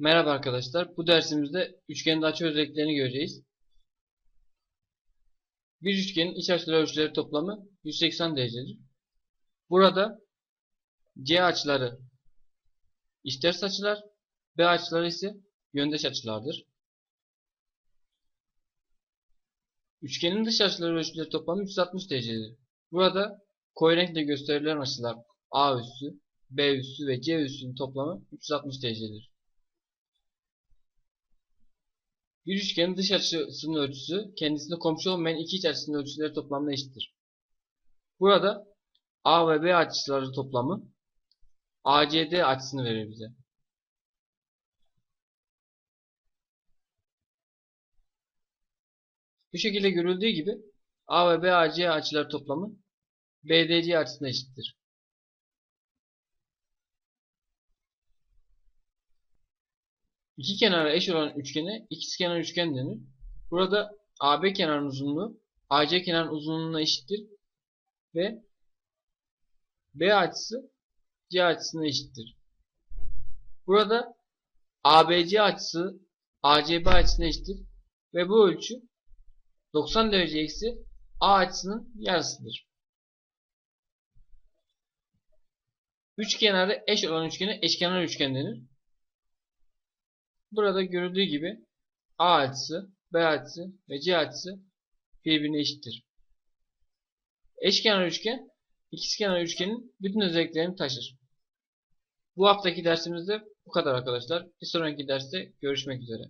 Merhaba arkadaşlar. Bu dersimizde üçgenin açı özelliklerini göreceğiz. Bir üçgenin iç açıları ölçüleri toplamı 180 derecedir. Burada C açıları işters açılar, B açıları ise yöndeş açılardır. Üçgenin dış açıları ölçüleri toplamı 360 derecedir. Burada koyu renkle gösterilen açılar A üssü, B üssü ve C üssünün toplamı 360 derecedir. Bir üçgenin dış açısının ölçüsü kendisine komşu olmayan iki iç açısının ölçüleri toplamına eşittir. Burada A ve B açıları toplamı ACD açısını verir bize. Bu şekilde görüldüğü gibi A ve B AC açıları toplamı BDC açısına eşittir. İki kenara eş olan üçgene ikizkenar üçgen denir. Burada AB kenarının uzunluğu AC kenarının uzunluğuna eşittir ve B açısı C açısına eşittir. Burada ABC açısı ACB açısına eşittir ve bu ölçü 90 derece eksi A açısının yarısıdır. Üç kenarı eş olan üçgene eşkenar üçgen denir. Burada görüldüğü gibi A açısı, B açısı ve C açısı birbirine eşittir. Eşkenar üçgen, ikizkenar üçgenin bütün özelliklerini taşır. Bu haftaki dersimizde bu kadar arkadaşlar. Bir sonraki derste görüşmek üzere.